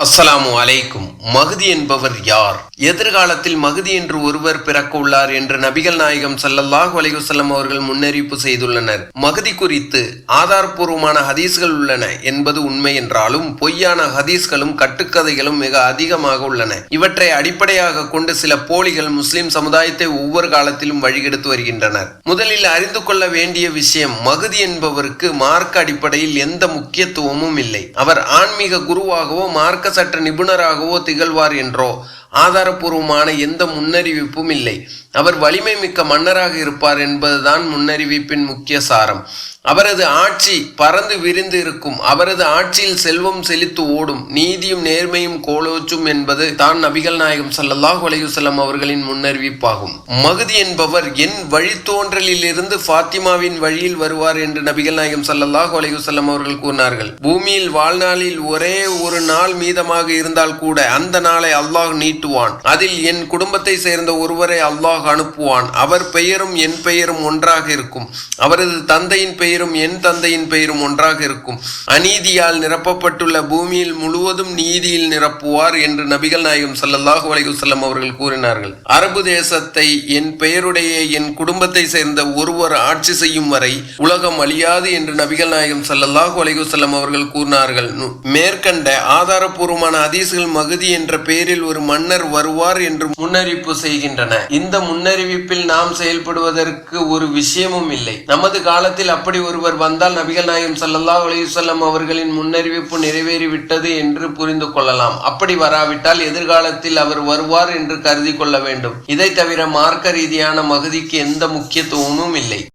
அஸ்ஸலாமு அலைக்கும். மகுதி என்பவர் யார்? எதிர்காலத்தில் மகுதி என்று ஒருவர் பிறக்க உள்ளார் என்று நபிகள் நாயகம் சல்லல்லாஹ் அலைஹி அவர்கள் முன்னறிவிப்பு செய்துள்ளனர். மகுதி குறித்து ஆதாரபூர்வமான ஹதீஸ்கள் உள்ளன என்பது உண்மை என்றாலும் பொய்யான ஹதீஸ்களும் கட்டுக்கதைகளும் மிக அதிகமாக உள்ளன. இவற்றை அடிப்படையாக கொண்டு சில போலிகள் முஸ்லிம் சமுதாயத்தை ஒவ்வொரு காலத்திலும் வழிகெடுத்து வருகின்றனர். முதலில் அறிந்து கொள்ள வேண்டிய விஷயம் மகுதி என்பவருக்கு மார்க்க அடிப்படையில் எந்த முக்கியத்துவமும் இல்லை. அவர் ஆன்மீக குருவாகவோ மார்க்க சட்ட நிபுணராகவோ திகழ்வார் என்றோ ஆதாரபூர்வமான எந்த முன்னறிவிப்பும் இல்லை. அவர் வலிமை மிக்க மன்னராக இருப்பார் என்பதுதான் முன்னறிவிப்பின் முக்கிய சாரம். அவரது ஆட்சி பறந்து விரிந்து இருக்கும். அவரது ஆட்சியில் செல்வம் செழித்து ஓடும். நீதியும் நேர்மையும் கோலோச்சும் என்பது தான் நபிகள் நாயகம் சல்லாஹ் அலையுசல்லம் அவர்களின் முன்னறிவிப்பாகும். மகுதி என்பவர் என் வழித்தோன்றலில் இருந்து ஃபாத்திமாவின் வழியில் வருவார் என்று நபிகள் நாயகம் சல்லாஹ் அலையுசல்லம் அவர்கள் கூறினார்கள். பூமியில் வாழ்நாளில் ஒரே ஒரு நாள் மீதமாக இருந்தால் கூட அந்த நாளை அல்லாஹ் நீட்டுவான். அதில் என் குடும்பத்தை சேர்ந்த ஒருவரை அல்லாஹ் மூலமாக அனுப்புவான். அவர் பெயரும் என் பெயரும் ஒன்றாக இருக்கும். அவரது தந்தையின் பெயரும் என் தந்தையின் பெயரும் ஒன்றாக இருக்கும். அநீதியால் நிரப்பப்பட்டுள்ள பூமியில் முழுவதும் நீதியில் நிரப்புவார் என்று நபிகள் நாயகம் சல்லல்லாஹு அலைகுசல்லம் அவர்கள் கூறினார்கள். அரபு தேசத்தை என் பெயருடைய என் குடும்பத்தை சேர்ந்த ஒருவர் ஆட்சி செய்யும் வரை உலகம் அழியாது என்று நபிகள் நாயகம் சல்லல்லாஹு அலைகுசல்லம் அவர்கள் கூறினார்கள். மேற்கண்ட ஆதாரபூர்வமான அதிசுகள் மகுதி என்ற பெயரில் ஒரு மன்னர் வருவார் என்று முன்னறிப்பு செய்கின்றன. இந்த முன்னறிவிப்பில் நாம் செயல்படுவதற்கு ஒரு விஷயமும் இல்லை. நமது காலத்தில் அப்படி ஒருவர் வந்தால் நபிகள் நாயம் சல்லா அலைஹி அவர்களின் முன்னறிவிப்பு நிறைவேறிவிட்டது என்று புரிந்து கொள்ளலாம். அப்படி வராவிட்டால் எதிர்காலத்தில் அவர் வருவார் என்று கருதி கொள்ள வேண்டும். இதை தவிர மார்க்க ரீதியான மகுதிக்கு எந்த முக்கியத்துவமும் இல்லை.